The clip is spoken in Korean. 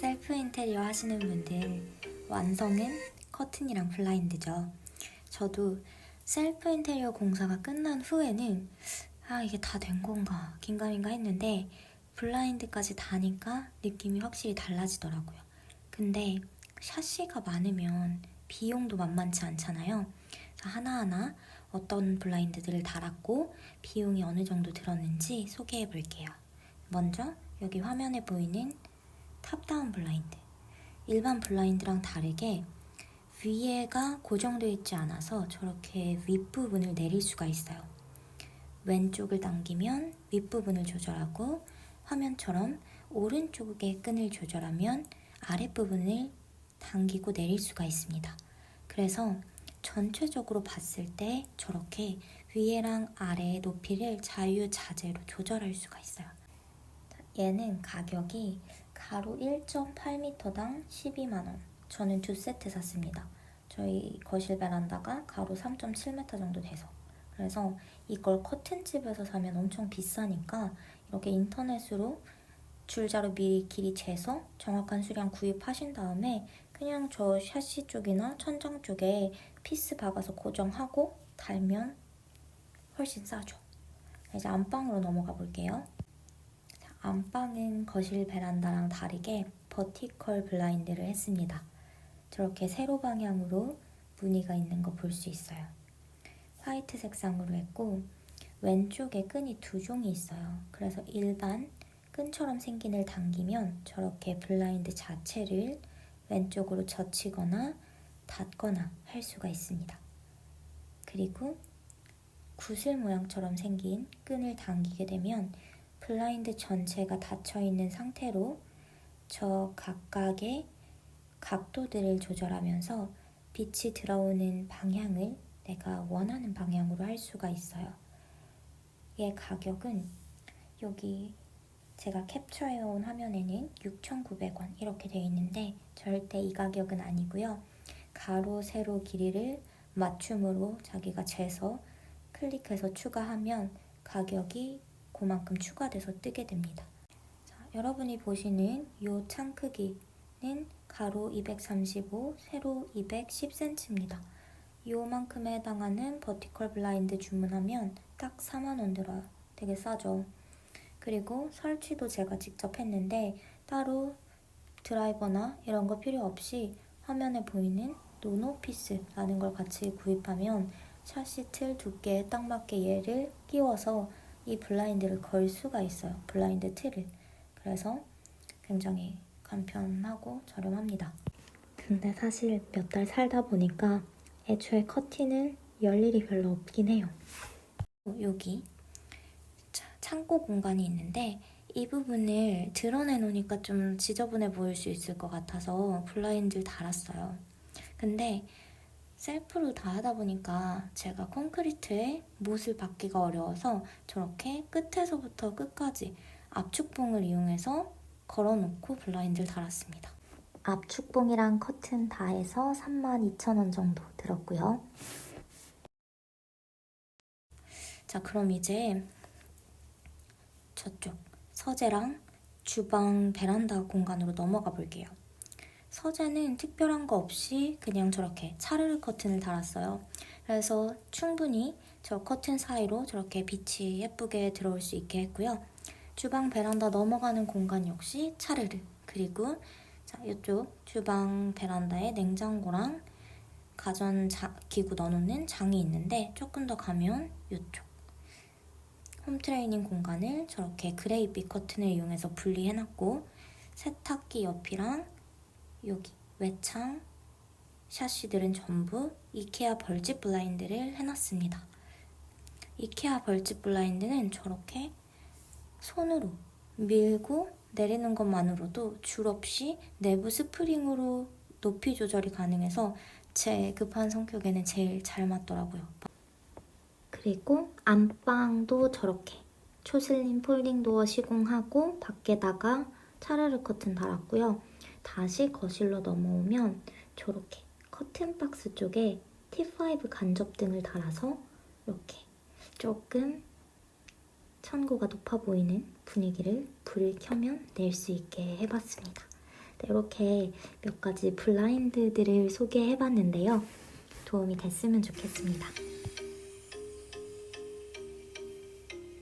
셀프 인테리어 하시는 분들 완성은 커튼이랑 블라인드죠. 저도 셀프 인테리어 공사가 끝난 후에는 아 이게 다 된 건가 긴가민가 했는데 블라인드까지 다니까 느낌이 확실히 달라지더라고요. 근데 샤시가 많으면 비용도 만만치 않잖아요. 하나하나 어떤 블라인드들을 달았고 비용이 어느 정도 들었는지 소개해 볼게요. 먼저 여기 화면에 보이는 탑다운 블라인드. 일반 블라인드랑 다르게 위에가 고정되어 있지 않아서 저렇게 윗부분을 내릴 수가 있어요. 왼쪽을 당기면 윗부분을 조절하고 화면처럼 오른쪽의 끈을 조절하면 아랫부분을 당기고 내릴 수가 있습니다. 그래서 전체적으로 봤을 때 저렇게 위에랑 아래의 높이를 자유자재로 조절할 수가 있어요. 얘는 가격이 가로 1.8m당 12만원. 저는 두 세트 샀습니다. 저희 거실 베란다가 가로 3.7m 정도 돼서. 그래서 이걸 커튼집에서 사면 엄청 비싸니까 이렇게 인터넷으로 줄자로 미리 길이 재서 정확한 수량 구입하신 다음에 그냥 저 샤시 쪽이나 천장 쪽에 피스 박아서 고정하고 달면 훨씬 싸죠. 이제 안방으로 넘어가 볼게요. 자, 안방은 거실 베란다랑 다르게 버티컬 블라인드를 했습니다. 저렇게 세로 방향으로 무늬가 있는 거 볼 수 있어요. 화이트 색상으로 했고 왼쪽에 끈이 두 종이 있어요. 그래서 일반 끈처럼 생긴 을 당기면 저렇게 블라인드 자체를 왼쪽으로 젖히거나 닫거나 할 수가 있습니다. 그리고 구슬 모양처럼 생긴 끈을 당기게 되면 블라인드 전체가 닫혀 있는 상태로 저 각각의 각도들을 조절하면서 빛이 들어오는 방향을 내가 원하는 방향으로 할 수가 있어요. 얘 가격은 여기 제가 캡처해온 화면에는 6,900원 이렇게 되어 있는데 절대 이 가격은 아니고요. 가로, 세로 길이를 맞춤으로 자기가 재서 클릭해서 추가하면 가격이 그만큼 추가돼서 뜨게 됩니다. 자, 여러분이 보시는 이 창 크기는 가로 235, 세로 210cm입니다. 요만큼에 해당하는 버티컬 블라인드 주문하면 딱 4만원 들어요. 되게 싸죠? 그리고 설치도 제가 직접 했는데 따로 드라이버나 이런 거 필요 없이 화면에 보이는 노노피스라는 걸 같이 구입하면 샤시 틀 두께에 딱 맞게 얘를 끼워서 이 블라인드를 걸 수가 있어요. 블라인드 틀을. 그래서 굉장히 간편하고 저렴합니다. 근데 사실 몇 달 살다 보니까 애초에 커튼을 열 일이 별로 없긴 해요. 여기 자, 창고 공간이 있는데 이 부분을 드러내 놓으니까 좀 지저분해 보일 수 있을 것 같아서 블라인드를 달았어요. 근데 셀프로 다 하다 보니까 제가 콘크리트에 못을 박기가 어려워서 저렇게 끝에서부터 끝까지 압축봉을 이용해서 걸어놓고 블라인드를 달았습니다. 압축봉이랑 커튼 다 해서 32,000원 정도 들었고요. 자, 그럼 이제 저쪽 서재랑 주방 베란다 공간으로 넘어가 볼게요. 서재는 특별한 거 없이 그냥 저렇게 차르르 커튼을 달았어요. 그래서 충분히 저 커튼 사이로 저렇게 빛이 예쁘게 들어올 수 있게 했고요. 주방 베란다 넘어가는 공간 역시 차르르 그리고 자 이쪽 주방 베란다에 냉장고랑 가전 자, 기구 넣어놓는 장이 있는데 조금 더 가면 이쪽 홈트레이닝 공간을 저렇게 그레이빛 커튼을 이용해서 분리해놨고 세탁기 옆이랑 여기 외창 샤시들은 전부 이케아 벌집 블라인드를 해놨습니다. 이케아 벌집 블라인드는 저렇게 손으로 밀고 내리는 것만으로도 줄 없이 내부 스프링으로 높이 조절이 가능해서 제 급한 성격에는 제일 잘 맞더라고요. 그리고 안방도 저렇게 초슬림 폴딩 도어 시공하고 밖에다가 차르르 커튼 달았고요. 다시 거실로 넘어오면 저렇게 커튼 박스 쪽에 T5 간접등을 달아서 이렇게 조금 천고가 높아 보이는 분위기를 불을 켜면 낼 수 있게 해봤습니다. 이렇게 몇 가지 블라인드들을 소개해봤는데요. 도움이 됐으면 좋겠습니다.